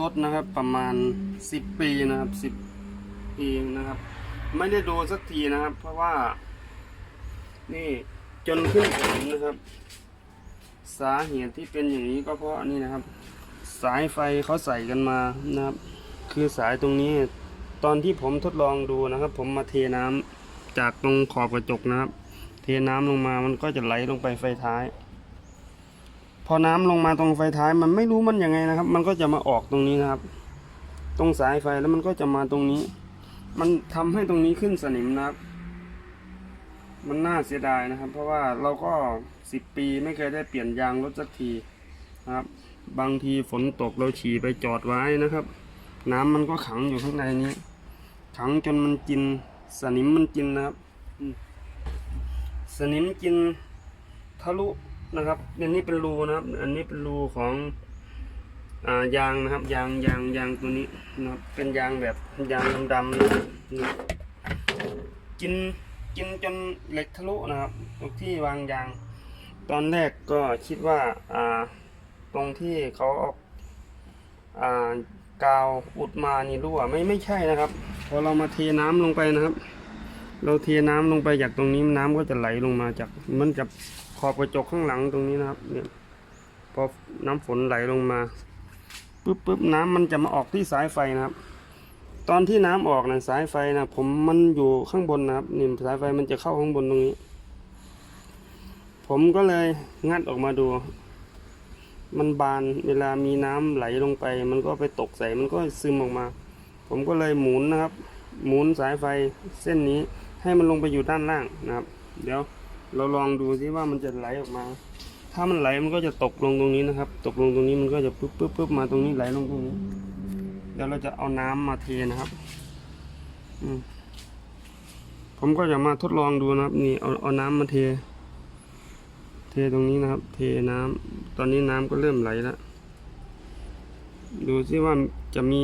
รถนะครับประมาณ 10 ปีนะครับ10ปีนะครับ ไม่ได้ดูสักทีนะครับ เพราะว่า นี่จนขึ้นสนิมนะครับ สาเหตุที่เป็นอย่างนี้ก็เพราะนี่นะครับ สายไฟเขาใส่กันมานะครับ คือสายตรงนี้ตอนที่ผมทดลองดูนะครับ ผมมาเทน้ำจากตรงขอบกระจกนะครับ เทน้ำลงมามันก็จะไหลลงไปไฟท้าย พอน้ำลงมาตรงไฟท้ายมันไม่รู้มันยังไงนะครับ มันก็จะมาออกตรงนี้นะครับ ตรงสายไฟแล้วมันก็จะมาตรงนี้ มันทำให้ตรงนี้ขึ้นสนิมนะครับ มันน่าเสียดายนะครับ เพราะว่าเราก็สิบปีไม่เคยได้เปลี่ยนยางรถสักทีนะครับ บางทีฝนตกเราฉี่ไปจอดไว้นะครับ น้ำมันก็ขังอยู่ข้างในนี้ ขังจนมันกินสนิมมันกินนะครับ สนิมกินทะลุ นะครับ อันนี้เป็นรูนะครับ อันนี้เป็นรูของอ่ายางนะครับ ยางยางยางตัวนี้นะครับ เป็นยางแบบยางดำๆนะครับกินกินจนเหล็กทะลุนะครับตรงที่วางยาง ตอนแรกก็คิดว่าอ่าตรงที่เขาเอาอ่ากาวอุดมานี่รั่วไม่ไม่ใช่นะครับ พอเรามาเทน้ำลงไปนะครับ เราเทน้ำลงไปจากตรงนี้น้ำก็จะไหลลงมาจากมันจะ ขอบกระจกข้างหลังตรงนี้นะครับ เนี่ย พอน้ำฝนไหลลงมาปุ๊บปุ๊บน้ำมันจะมาออกที่สายไฟนะครับ ตอนที่น้ำออกนะสายไฟนะผมมันอยู่ข้างบนนะครับนี่สายไฟมันจะเข้าข้างบนตรงนี้ ผมก็เลยงัดออกมาดู มันบานเวลามีน้ำไหลลงไป มันก็ไปตกใส่มันก็ซึมออกมา ผมก็เลยหมุนนะครับ หมุนสายไฟเส้นนี้ให้มันลงไปอยู่ด้านล่างนะครับ เดี๋ยว เราลองดูซิว่ามันจะไหลออกมา ถ้ามันไหลมันก็จะตกลงตรงนี้นะครับ ตกลงตรงนี้มันก็จะปุ๊บปุ๊บปุ๊บมาตรงนี้ไหลลงตรงนี้ เดี๋ยวเราจะเอาน้ำมาเทนะครับ อืมผมก็จะมาทดลองดูนะครับ นี่เอาเอาน้ำมาเท เทตรงนี้นะครับ เทน้ำตอนนี้น้ำก็เริ่มไหลแล้วดูซิว่าจะมี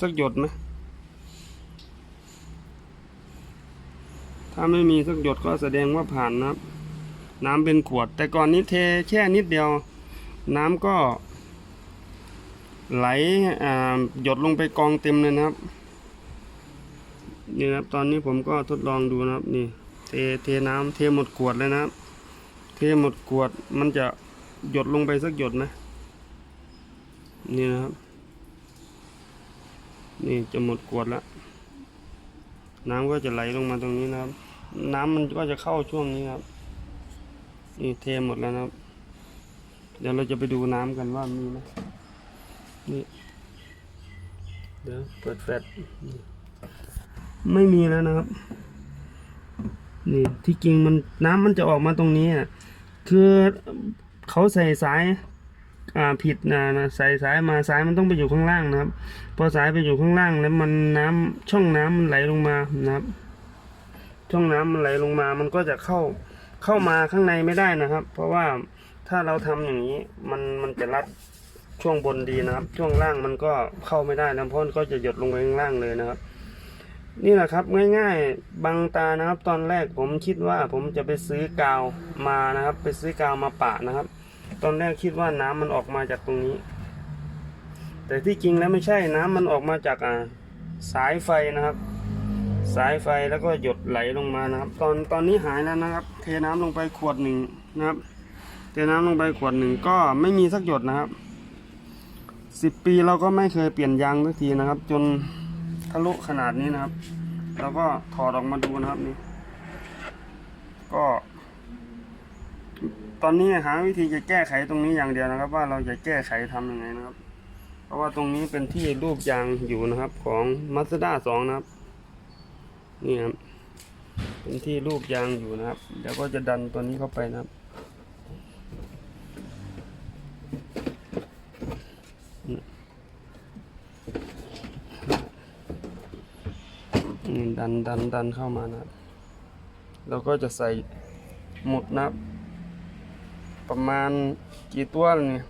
สักหยดไหม ถ้าไม่มีสักหยดก็แสดงว่าผ่านนะครับ น้ำเป็นขวด แต่ก่อนนี้เทแค่นิดเดียว น้ำก็ ไหลอ่าหยดลงไปกองเต็มเลยนะครับ นี่ครับ ตอนนี้ผมก็ทดลองดูนะครับ นี่ เทเทน้ำเทหมดขวดเลยนะครับ เทหมดขวดมันจะหยดลงไปสักหยดไหมนี่นะครับ นี่จะหมดขวดแล้วน้ำก็จะไหลลงมาตรงนี้นะครับ น้ำมันก็จะเข้าช่วงนี้ครับ นี่เทหมดแล้วนะครับ เดี๋ยวเราจะไปดูน้ำกันว่ามีไหมนี่ เดี๋ยวเปิดแฟลชไม่มีแล้วนะครับ นี่ที่จริงมันน้ำมันจะออกมาตรงนี้อะคือเขาใส่สายอ่าผิดนะนะใส่สายมาสายมันต้องไปอยู่ข้างล่างนะครับ พอสายไปอยู่ข้างล่างแล้วมันน้ำช่องน้ำมันไหลลงมานะครับ ช่องน้ำมันไหลลงมา มันก็จะเข้าเข้ามาข้างในไม่ได้นะครับ เพราะว่าถ้าเราทำอย่างนี้มันมันจะรัดช่วงบนดีนะครับ ช่วงล่างมันก็เข้าไม่ได้นะเพราะมันก็จะหยดลงไปข้างล่างเลยนะครับ นี่แหละครับง่ายๆบังตานะครับ ตอนแรกผมคิดว่าผมจะไปซื้อกาวมานะครับ ไปซื้อกาวมาปะนะครับ ตอนแรกคิดว่าน้ำมันออกมาจากตรงนี้ แต่ที่จริงแล้วไม่ใช่น้ำมันออกมาจากอ่าสายไฟนะครับ สายไฟแล้วก็หยดไหลลงมานะครับ ตอนตอนนี้หายแล้วนะครับ เทน้ำลงไปขวดหนึ่งนะครับ เทน้ำลงไปขวดหนึ่งก็ไม่มีสักหยดนะครับสิบปีเราก็ไม่เคยเปลี่ยนยางสักทีนะครับ จนทะลุขนาดนี้นะครับเราก็ถอดออกมาดูนะครับนี่ก็ ตอนนี้หาวิธีจะแก้ไขตรงนี้อย่างเดียวนะครับ ว่าเราจะแก้ไขทำยังไงนะครับ เพราะว่าตรงนี้เป็นที่รูปยางอยู่นะครับ ของ Mazda 2 นะครับ นี่ครับเป็นที่รูปยางอยู่นะครับ เดี๋ยวก็จะดันตัวนี้เข้าไปนะครับนี่ดันดันดันเข้ามานะครับเราก็จะใส่หมุดนะครับ ประมาณกี่ตัวเนี่ย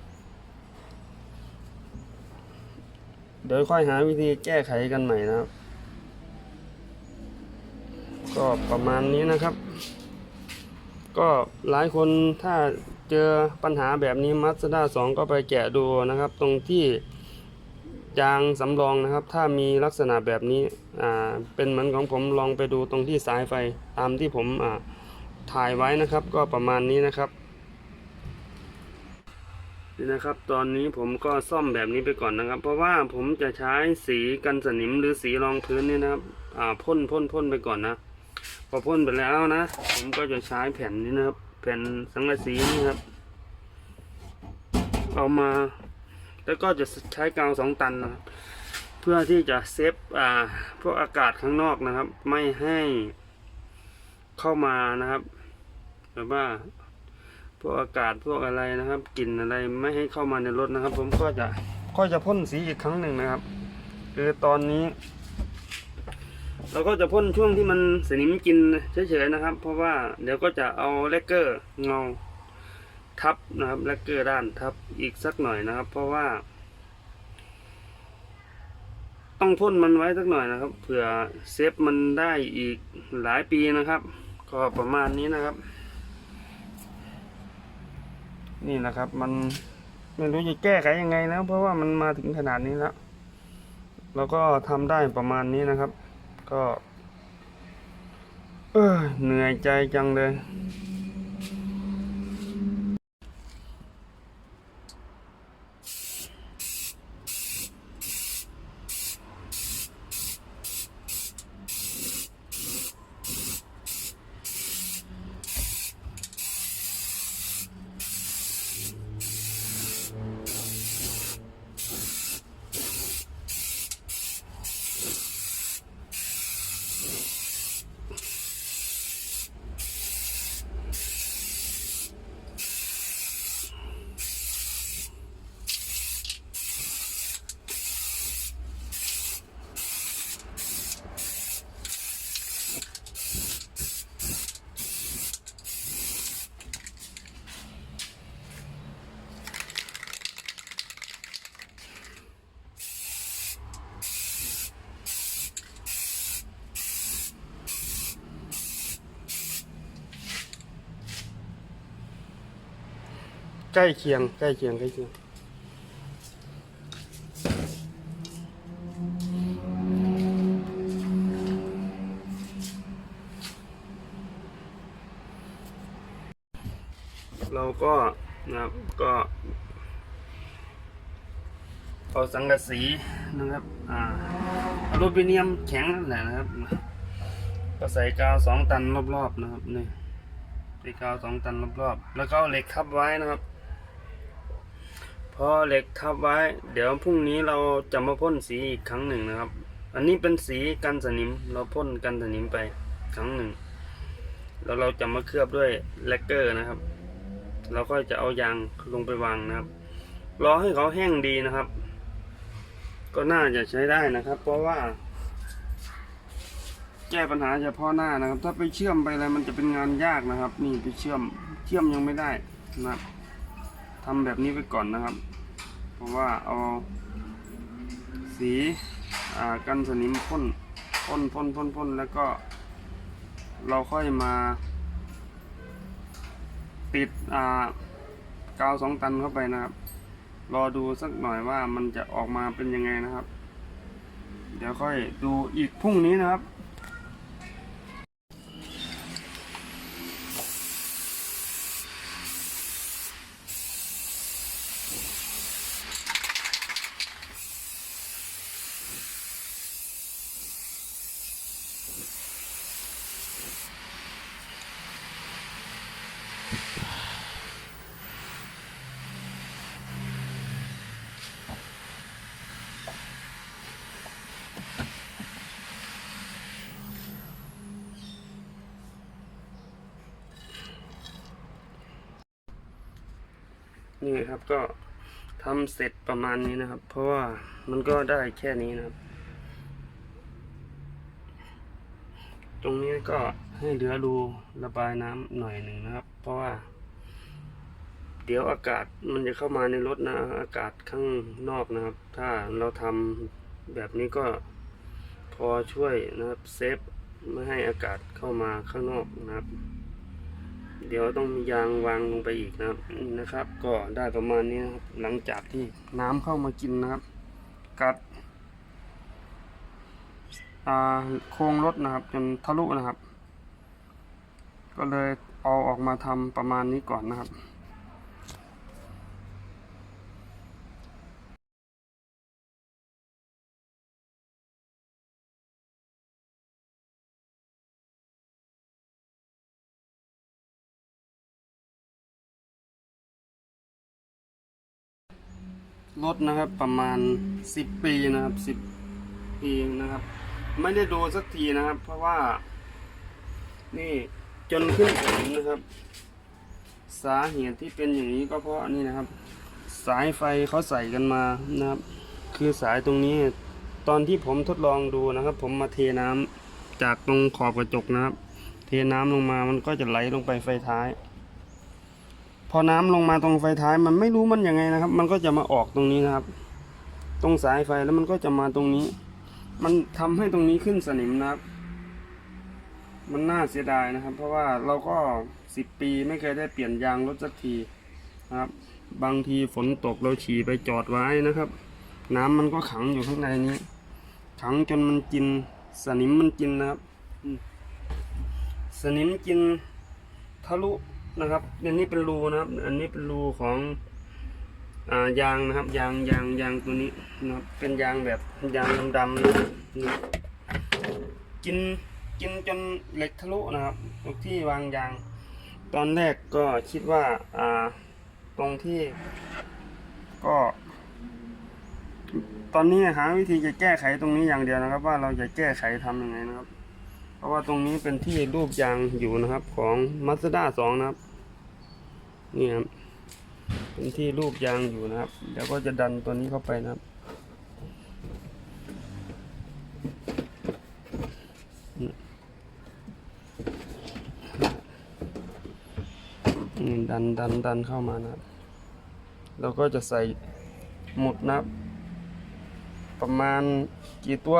เดี๋ยวค่อยหาวิธีแก้ไขกันใหม่นะครับ ก็ประมาณนี้นะครับ ก็หลายคนถ้าเจอปัญหาแบบนี้ Mazda 2ก็ไปแกะดูนะครับ ตรงที่จางสำรองนะครับ ถ้ามีลักษณะแบบนี้อ่าเป็นเหมือนของผมลองไปดูตรงที่สายไฟตามที่ผมอ่าถ่ายไว้นะครับ ก็ประมาณนี้นะครับนี่นะครับ ตอนนี้ผมก็ซ่อมแบบนี้ไปก่อนนะครับ เพราะว่าผมจะใช้สีกันสนิมหรือสีรองพื้นนี่นะครับ อ่าพ่นพ่นพ่นไปก่อนนะ พอพ่นไปแล้วนะผมก็จะใช้แผ่นนี้นะครับ แผ่นสังกะสีนี่ครับ เอามา แล้วก็จะใช้กาวสองตันนะครับเพื่อที่จะเซฟอ่าพวกอากาศข้างนอกนะครับ ไม่ให้เข้ามานะครับแบบว่าพวกอากาศพวกอะไรนะครับกลิ่นอะไรไม่ให้เข้ามาในรถนะครับ ผมก็จะก็จะพ่นสีอีกครั้งหนึ่งนะครับ คือตอนนี้ เราก็จะพ่นช่วงที่มันสนิมกินเฉยๆนะครับ เพราะว่าเดี๋ยวก็จะเอาแลกเกอร์เงาทับนะครับแลกเกอร์ด้านทับอีกสักหน่อยนะครับ เพราะว่า ต้องพ่นมันไว้สักหน่อยนะครับเผื่อเซฟมันได้อีกหลายปีนะครับ ก็ประมาณนี้นะครับ นี่นะครับมันไม่รู้จะแก้ไขยังไงนะเพราะว่ามันมาถึงขนาดนี้แล้วเราก็ทำได้ประมาณนี้นะครับ ก็ เออเหนื่อยใจจังเลย ใก ล้เคียงใกล้เคียงใกล้เคียงเราก็นะครับก็เอาสังกะสีนะครับอ่าอลูมิเนียมแข็งนั่นแหละนะครับก็ใส่กาวสองตันรอบๆนะครับนี่ใส่กาวสองตันรอบๆแล้วก็เอาเหล็กทับไว้นะครับ พอเหล็กทับไว้ เดี๋ยวพรุ่งนี้เราจะมาพ่นสีอีกครั้งหนึ่งนะครับ อันนี้เป็นสีกันสนิม เราพ่นกันสนิมไปครั้งหนึ่ง แล้วเราจะมาเคลือบด้วยแลกเกอร์นะครับ เราก็จะเอายางลงไปวางนะครับ รอให้เขาแห้งดีนะครับ ก็น่าจะใช้ได้นะครับ เพราะว่า แก้ปัญหาเฉพาะหน้านะครับ ถ้าไปเชื่อมไปอะไรมันจะเป็นงานยากนะครับ นี่ไปเชื่อมเชื่อมยังไม่ได้นะครับ ทำแบบนี้ไปก่อนนะครับ เพราะว่าเอาสีกันสนิมพ่นพ่นพ่นพ่นพ่นแล้วก็ เราค่อยมาติดกาวสองตันเข้าไปนะครับ รอดูสักหน่อยว่ามันจะออกมาเป็นยังไงนะครับ เดี๋ยวค่อยดูอีกพรุ่งนี้นะครับ นี่ครับก็ทำเสร็จประมาณนี้นะครับ เพราะว่ามันก็ได้แค่นี้นะครับ ตรงนี้ก็ให้เหลือรูระบายน้ำหน่อยหนึ่งนะครับ เพราะว่า เดี๋ยวอากาศมันจะเข้ามาในรถนะ อากาศข้างนอกนะครับ ถ้าเราทำแบบนี้ก็พอช่วยนะครับเซฟไม่ให้อากาศเข้ามาข้างนอกนะครับ เดี๋ยวต้องมียางวางลงไปอีกนะครับนะครับ ก็ได้ประมาณนี้นะครับหลังจากที่น้ำเข้ามากินนะครับ กัดโครงรถนะครับ จนทะลุนะครับ ก็เลยเอาออกมาทำประมาณนี้ก่อนนะครับ รถนะครับประมาณสิบปีนะครับสิบปีนะครับ ไม่ได้ดูสักทีนะครับ เพราะว่า นี่จนขึ้นผมนะครับ สาเหตุที่เป็นอย่างนี้ก็เพราะนี่นะครับ สายไฟเขาใส่กันมานะครับ คือสายตรงนี้ตอนที่ผมทดลองดูนะครับ ผมมาเทน้ำจากตรงขอบกระจกนะครับ เทน้ำลงมามันก็จะไหลลงไปไฟท้าย พอน้ำลงมาตรงไฟท้ายมันไม่รู้มันยังไงนะครับ มันก็จะมาออกตรงนี้นะครับ ตรงสายไฟแล้วมันก็จะมาตรงนี้ มันทำให้ตรงนี้ขึ้นสนิมนะครับ มันน่าเสียดายนะครับ เพราะว่าเราก็สิบปีไม่เคยได้เปลี่ยนยางรถสักทีนะครับ บางทีฝนตกเราฉี่ไปจอดไว้นะครับ น้ำมันก็ขังอยู่ข้างในนี้ ขังจนมันกินสนิมมันกินนะครับ สนิมกินทะลุ นะครับ อันนี้เป็นรูนะครับ อันนี้เป็นรูของอ่ายางนะครับ ยางยางยางตัวนี้นะครับ เป็นยางแบบยางดำๆนะครับกินกินจนเหล็กทะลุนะครับตรงที่วางยาง ตอนแรกก็คิดว่าอ่าตรงที่ก็ ตอนนี้หาวิธีจะแก้ไขตรงนี้อย่างเดียวนะครับ ว่าเราจะแก้ไขทำยังไงนะครับ เพราะว่าตรงนี้เป็นที่รูปยางอยู่นะครับ ของ Mazda 2นะครับ นี่ครับเป็นที่รูปยางอยู่นะครับ เดี๋ยวก็จะดันตัวนี้เข้าไปนะครับนี่ดันดันดันเข้ามานะครับเราก็จะใส่หมุดนะครับ ประมาณกี่ตัว